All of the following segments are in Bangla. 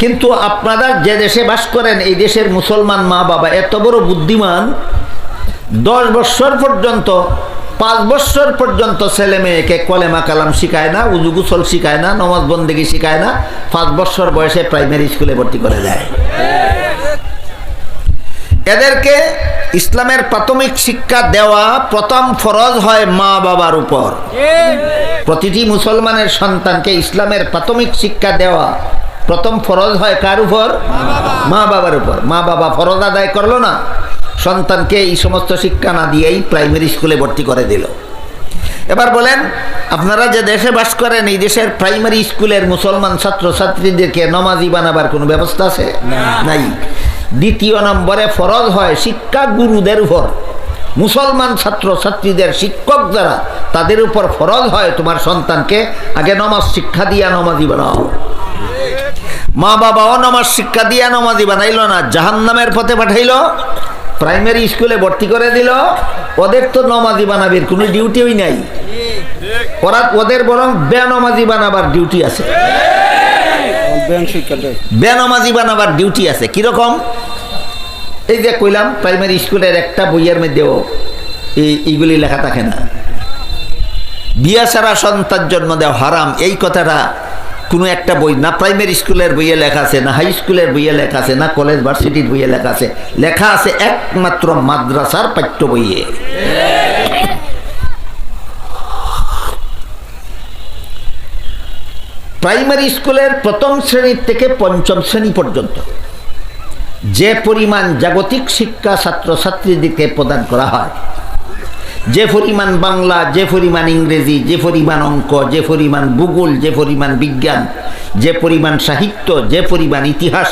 কিন্তু আপনারা যে দেশে বাস করেন, এই দেশের মুসলমান মা বাবা এত বড় বুদ্ধিমান, দশ বৎসর পর্যন্ত, পাঁচ বৎসর পর্যন্ত ছেলে মেয়েকে কলেমা কালাম শিখায় না, উজু গুসল শিখায় না, নমাজ বন্দেগি শিখায় না, পাঁচ বৎসর বয়সে প্রাইমারি স্কুলে ভর্তি করে দেয়। এদেরকে ইসলামের প্রাথমিক শিক্ষা দেওয়া প্রথম ফরজ হয় মা বাবার উপর। প্রতিটি মুসলমানের সন্তানকে ইসলামের প্রাথমিক শিক্ষা দেওয়া প্রথম ফরজ হয় কার উপর? মা বাবার উপর। মা বাবা ফরজ আদায় করল না সন্তানকে এই সমস্ত শিক্ষা না দিয়েই প্রাইমারি স্কুলে ভর্তি করে দিল। এবার বলেন আপনারা যে দেশে বাস করেন এই দেশের প্রাইমারি স্কুলের মুসলমান ছাত্রছাত্রীদেরকে নমাজি বানাবার কোনো ব্যবস্থা আছে? নাই। দ্বিতীয় নম্বরে ফরজ হয় শিক্ষা গুরুদের উপর। মুসলমান ছাত্র ছাত্রীদের শিক্ষক যারা তাদের উপর ফরজ হয় তোমার সন্তানকে আগে নমাজ শিক্ষা দিয়া নমাজি বানাও। মা বাবাও নমাজ শিক্ষা দিয়া নমাজি বানাইলো না, জাহান্নামের পথে পাঠাইল, প্রাইমারি স্কুলে ভর্তি করে দিল, ওদের তো নমাজি বানাবির কোনো ডিউটিই নাই। ওরা ওদের বরং বেনমাজি বানাবার ডিউটি আছে। বেনমাজি বানাবার ডিউটি আছে, কীরকম? এই যে কইলাম, প্রাইমারি স্কুলের একটা বইয়ের মধ্যেও এই এইগুলি লেখা থাকে না। বিয়া ছাড়া সন্তান জন্ম দেওয়া হারাম, এই কথাটা কোনো একটা বই, না প্রাইমারি স্কুলের বইয়ে লেখা আছে, না হাই স্কুলের বইয়ে লেখা আছে, না কলেজ ভার্সিটির বইয়ে লেখা আছে লেখা আছে একমাত্র মাদ্রাসার পাঠ্য বইয়ে। প্রাইমারি স্কুলের প্রথম শ্রেণির থেকে পঞ্চম শ্রেণি পর্যন্ত যে পরিমাণ জাগতিক শিক্ষা ছাত্রছাত্রীদেরকে প্রদান করা হয় যে পরিমাণ বাংলা, যে পরিমাণ ইংরেজি, যে পরিমাণ অঙ্ক, যে পরিমাণ ভূগোল, যে পরিমাণ বিজ্ঞান, যে পরিমাণ সাহিত্য, যে পরিমাণ ইতিহাস,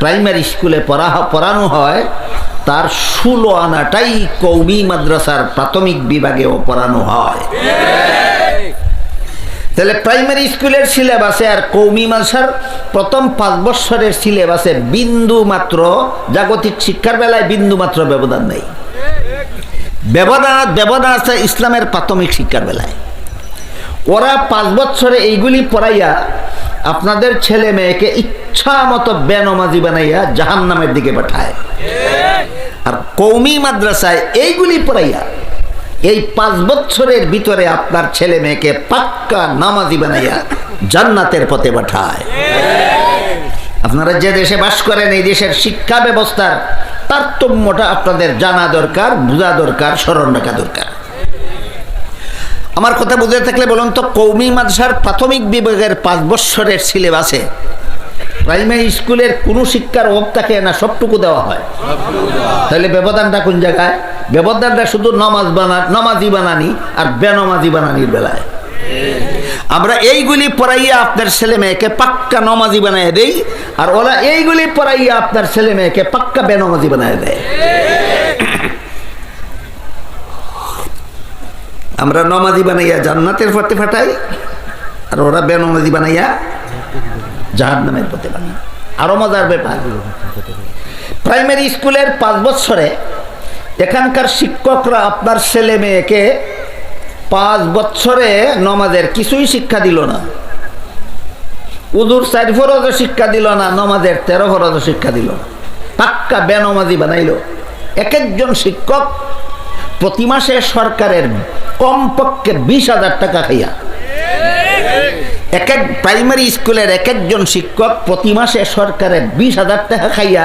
প্রাইমারি স্কুলে পড়া পড়ানো হয়, তার ষোলো আনাটাই কৌমি মাদ্রাসার প্রাথমিক বিভাগেও পড়ানো হয়। তাহলে প্রাইমারি স্কুলের সিলেবাসে আর কৌমি মাদ্রাসার প্রথম পাঁচ বৎসরের সিলেবাসে বিন্দু মাত্র জাগতিক শিক্ষার বেলায় বিন্দু মাত্র ব্যবধান নেই। ব্যবধান ব্যবধান আছে ইসলামের প্রাথমিক শিক্ষার বেলায়। ওরা পাঁচ বছরে এইগুলি পড়াইয়া আপনাদের ছেলে মেয়েকে ইচ্ছা মতো বেনমাজি বানাইয়া জাহান নামের দিকে পাঠায়। আর কৌমি মাদ্রাসায় এইগুলি পড়াইয়া এই পাঁচ বছরের ভিতরে আপনার ছেলে মেয়েকে পাক্কা নামাজি বানাইয়া জান্নাতের পথে পাঠায়। আপনারা যে দেশে বাস করেন, এই দেশের শিক্ষা ব্যবস্থার তারতম্যটা আপনাদের জানা দরকার, বোঝা দরকার, স্মরণ রাখা দরকার। আমার কথা বুঝে থাকলে বলুন তো, কৌমি মাদ্রাসার প্রাথমিক বিভাগের পাঁচ বৎসরের সিলেবাসে প্রাইমারি স্কুলের কোনো শিক্ষার অভাব থাকে না, সবটুকু দেওয়া হয়। তাহলে ব্যবধানটা কোন জায়গায়? ব্যবধানটা শুধু নমাজ বানা নমাজি বানানি আর বেনমাজি বানানির বেলায়। আমরা এইগুলি পড়াইয়া আপনার ছেলে মেয়েকে পাক্কা নমাজি বানায় দেই আর ওরা এইগুলি পড়াইয়া আপনার ছেলে মেয়েকে পাক্কা বেনমাজি বানায় দেয়। আমরা নমাজি বানাইয়া জান্নাতের পথে ফাটাই আর ওরা বেনমাজি বানাইয়া জাহান নামের পথে বানাই আরও মজার ব্যাপার প্রাইমারি স্কুলের পাঁচ বছরে এখানকার শিক্ষকরা আপনার ছেলে মেয়েকে পাঁচ বছরে নমাজের কিছুই শিক্ষা দিল না। উদুর চার ফরজ শিক্ষা দিল না, নমাজের তেরো ফরজ শিক্ষা দিল না। পাক্কা বেনমাজি বানাইল। এক একজন শিক্ষক প্রতি মাসে সরকারের কমপক্ষে বিশ হাজার টাকা খাইয়া এক এক প্রাইমারি স্কুলের এক একজন শিক্ষক প্রতি মাসে সরকারের বিশ হাজার টাকা খাইয়া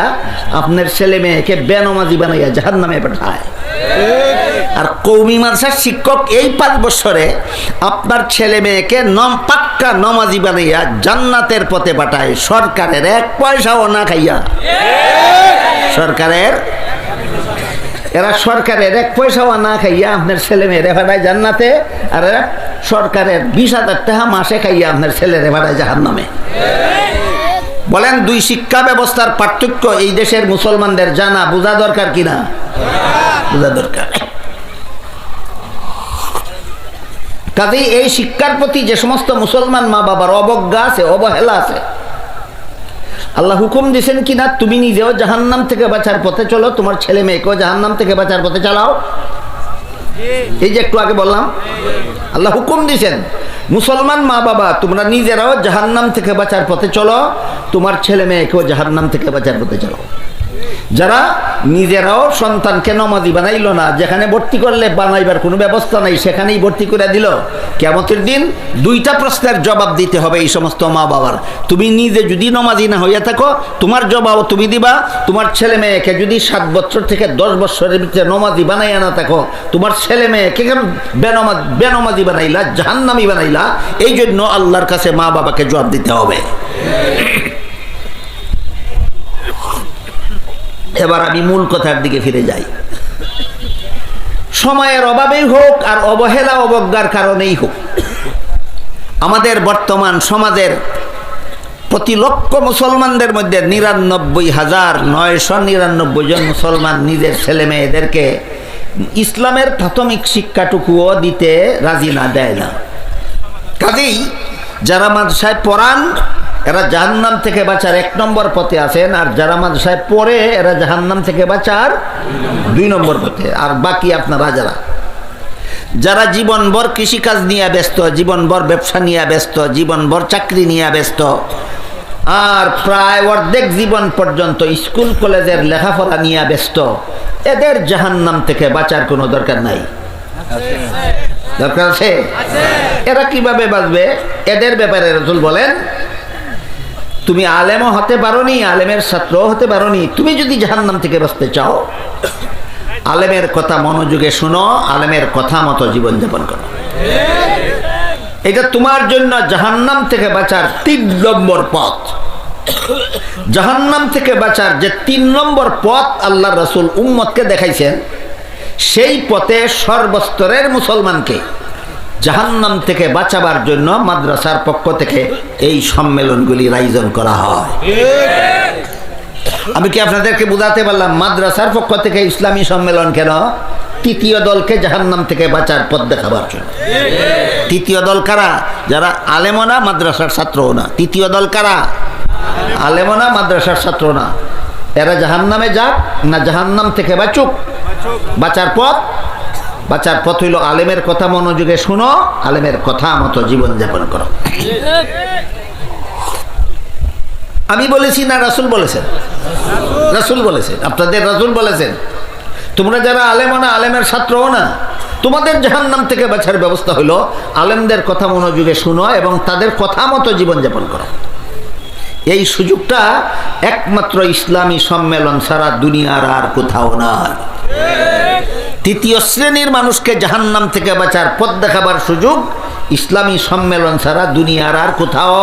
আপনার ছেলে মেয়েকে বেনমাজি বানাইয়া জাহান নামে পাঠায়। আর কৌমি মাদ্রাসার শিক্ষক এই পাঁচ বছরে আপনার ছেলে মেয়েকে নম পাক্কা নমাজি বানাইয়া জান্নাতের পথে পাঠায়। সরকারের এক পয়সাও না খাইয়া। সরকারের এরা সরকারের এক পয়সাও না খাইয়া আপনার ছেলে মেয়েরে পাঠায় জান্নাতে। আর এরা সরকারের বিশ হাজার টাকা মাসে খাইয়া আপনার ছেলেরে ভাড়ায় জাহান নামে বলেন, দুই শিক্ষা ব্যবস্থার পার্থক্য এই দেশের মুসলমানদের জানা, বোঝা দরকার কিনা? বোঝা দরকার। কাজেই এই শিক্ষার প্রতি যে সমস্ত মুসলমান মা বাবার অবজ্ঞা আছে, অবহেলা আছে, আল্লাহ হুকুম দিয়েছেন কি না তুমি নিজেও জাহান্নাম থেকে বাঁচার পথে চলো, তোমার ছেলে মেয়েকেও জাহান্নাম থেকে বাঁচার পথে চালাও। এই যে একটু আগে বললাম আল্লাহ হুকুম দিয়েছেন মুসলমান মা বাবা, তোমরা নিজেরাও জাহান্নাম থেকে বাঁচার পথে চলো, তোমার ছেলে মেয়েকেও জাহান্নাম থেকে বাঁচার পথে চলো। যারা নিজেরাও সন্তানকে নমাজি বানাইলো না, যেখানে ভর্তি করলে বানাইবার কোনো ব্যবস্থা নাই, সেখানেই ভর্তি করে দিল। কেমতের দিন দুইটা প্রশ্নের জবাব দিতে হবে এই সমস্ত মা বাবার তুমি নিজে যদি নমাজি না হইয়া থাকো, তোমার জবাব তুমি দিবা। তোমার ছেলে মেয়েকে যদি সাত বছর থেকে দশ বছরের ভিতরে নমাজি বানাইয়া না থাকো, তোমার ছেলে মেয়েকে বেনমাজ বেনমাজি বানাইলা, জাহান্নামি বানাইলা এই জন্য আল্লাহর কাছে মা বাবাকে জবাব দিতে হবে। এবার আমি মূল কথার দিকে ফিরে যাই। সময়ের অভাবেই হোক আর অবহেলা অবজ্ঞার কারণেই হোক, আমাদের বর্তমান সমাজের প্রতি লক্ষ মুসলমানদের মধ্যে নিরানব্বই হাজার নয়শো নিরানব্বই জন মুসলমান নিজের ছেলে মেয়েদেরকে ইসলামের প্রাথমিক শিক্ষাটুকুও দিতে রাজি না, দেয় না। কাজেই যারা মাদ্রাসায় পড়ান এরা জাহান্নাম থেকে বাঁচার এক নম্বর পথে আছেন, আর যারা মাদ্রাসায় পড়ে এরা জাহান্নাম থেকে বাঁচার দুই নম্বর পথে। আর বাকি আপনারা যারা যারা জীবনভর কৃষিকাজ নিয়ে ব্যস্ত, জীবনভর ব্যবসা নিয়ে ব্যস্ত, জীবনভর চাকরি নিয়ে ব্যস্ত, আর প্রায় অর্ধেক জীবন পর্যন্ত স্কুল, কলেজের লেখাপড়া নিয়ে ব্যস্ত, এদের জাহান্নাম থেকে বাঁচার কোনো দরকার নাই। দরকার আছে? এরা কীভাবে বাঁচবে? এদের ব্যাপারে রসুল বলেন তুমি আলেমও হতে পারোনি, আলেমের ছাত্রও হতে পারোনি। তুমি যদি জাহান্নাম থেকে বাঁচতে চাও, আলেমের কথা মনোযোগে শুনো, আলেমের কথা মতো জীবনযাপন করো। এটা তোমার জন্য জাহান্নাম থেকে বাঁচার তিন নম্বর পথ। জাহান্নাম থেকে বাঁচার যে তিন নম্বর পথ আল্লাহ রসুল উম্মতকে দেখাইছেন, সেই পথে সর্বস্তরের মুসলমানকে জাহান্নাম থেকে বাঁচাবার জন্য মাদ্রাসার পক্ষ থেকে এই সম্মেলনগুলির আয়োজন করা হয়। আমি কি আপনাদেরকে বোঝাতে পারলাম মাদ্রাসার পক্ষ থেকে ইসলামী সম্মেলন কেন? তৃতীয় দলকে জাহান্নাম থেকে বাঁচার পথ দেখাবার জন্য। তৃতীয় দল কারা? যারা আলেমও না, মাদ্রাসার ছাত্রও না। তৃতীয় দল কারা? আলেমও না, মাদ্রাসার ছাত্র না। এরা জাহান্নামে যাক না জাহান্নাম থেকে বাঁচুক? বাঁচার পথ বাঁচার পথ হইল আলেমের কথা মনোযোগে শুনো, আলেমের কথা মতো জীবনযাপন করো। আমি বলেছি না, রাসুল বলেছেন। রাসুল বলেছেন, আপনাদের রাসুল বলেছেন। তোমরা যারা আলেমও না, আলেমের ছাত্রও না, তোমাদের জাহান্নাম থেকে বাঁচার ব্যবস্থা হলো আলেমদের কথা মনোযোগে শুনো এবং তাদের কথা মতো জীবনযাপন করো। এই সুযোগটা একমাত্র ইসলামী সম্মেলন সারা দুনিয়ার আর কোথাও নাই তৃতীয় শ্রেণির মানুষকে জাহান্নাম থেকে বাঁচার পথ দেখাবার সুযোগ ইসলামী সম্মেলন ছাড়া দুনিয়ার আর কোথাও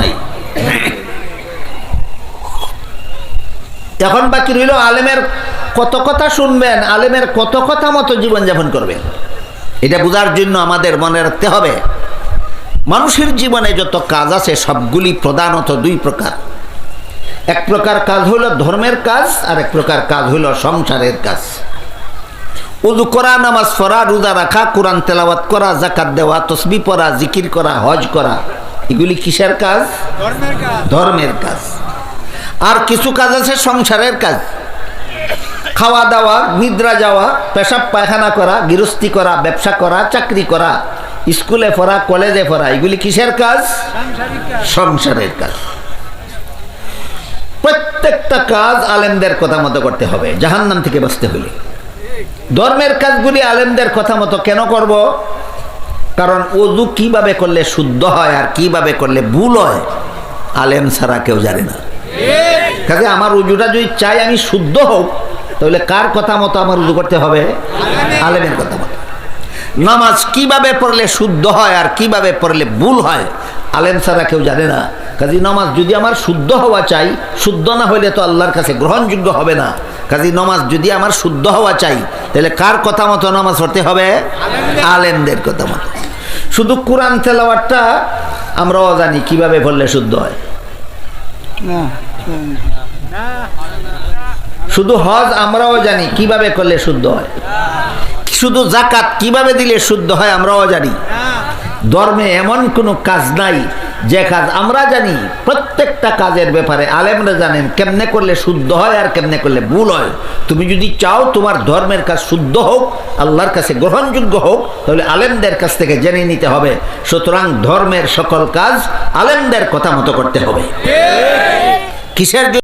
নাই। এখন বাকি রইল আলেমের কত কথা শুনবেন আলেমের কত কথা মতো জীবনযাপন করবেন। এটা বোঝার জন্য আমাদের মনে রাখতে হবে মানুষের জীবনে যত কাজ আছে সবগুলি প্রধানত দুই প্রকার। এক প্রকার কাজ হলো ধর্মের কাজ আর এক প্রকার কাজ হলো সংসারের কাজ। উজু করা নামাজ পড়া রোজা রাখা কোরআন তেলাওয়াত করা জাকাত দেওয়া তসবি পড়া জিকির করা হজ করা এগুলি কিসের কাজ? ধর্মের কাজ। আর কিছু কাজ আছে সংসারের কাজ। খাওয়া দাওয়া নিদ্রা যাওয়া পেশাব পায়খানা করা গৃহস্থী করা ব্যবসা করা চাকরি করা স্কুলে পড়া কলেজে পড়া এগুলি কিসের কাজ। সংসারের কাজ। প্রত্যেকটা কাজ আলেমদের কথা মতো করতে হবে জাহান্নাম থেকে বাঁচতে হলে। ধর্মের কাজগুলি আলেমদের কথা মতো কেন করব? কারণ অজু কীভাবে করলে শুদ্ধ হয় আর কীভাবে করলে ভুল হয়, আলেম ছাড়া কেউ জানে না। কাজে আমার উজুটা যদি চাই আমি শুদ্ধ হোক, তাহলে কার কথা মতো আমার উজু করতে হবে? আলেমের কথা মতো। নামাজ কীভাবে পড়লে শুদ্ধ হয় আর কীভাবে পড়লে ভুল হয়, আলেম ছাড়া কেউ জানে না। কাজী নামাজ যদি আমার শুদ্ধ হওয়া চাই শুদ্ধ না হইলে তো আল্লাহর কাছে গ্রহণযোগ্য হবে না। কাজী নামাজ যদি আমার শুদ্ধ হওয়া চাই তাহলে কার কথা মতো নামাজ হতে হবে? আলেমদের। কথা মতো। শুধু কোরআন তেলাওয়াতটা আমরাও জানি কীভাবে পড়লে শুদ্ধ হয়? শুধু হজ আমরাও জানি কীভাবে করলে শুদ্ধ হয়? শুধু জাকাত কীভাবে দিলে শুদ্ধ হয় আমরাও জানি। ধর্মে এমন কোনো কাজ নাই যে কাজ আমরা জানি। প্রত্যেকটা কাজের ব্যাপারে আলেমরা জানেন কেমনে করলে শুদ্ধ হয় আর কেমনে করলে ভুল হয়। তুমি যদি চাও তোমার ধর্মের কাজ শুদ্ধ হোক আল্লাহর কাছে গ্রহণযোগ্য হোক তাহলে আলেমদের কাছ থেকে জেনে নিতে হবে। সুতরাং ধর্মের সকল কাজ আলেমদের কথা মতো করতে হবে। কিসের জন্য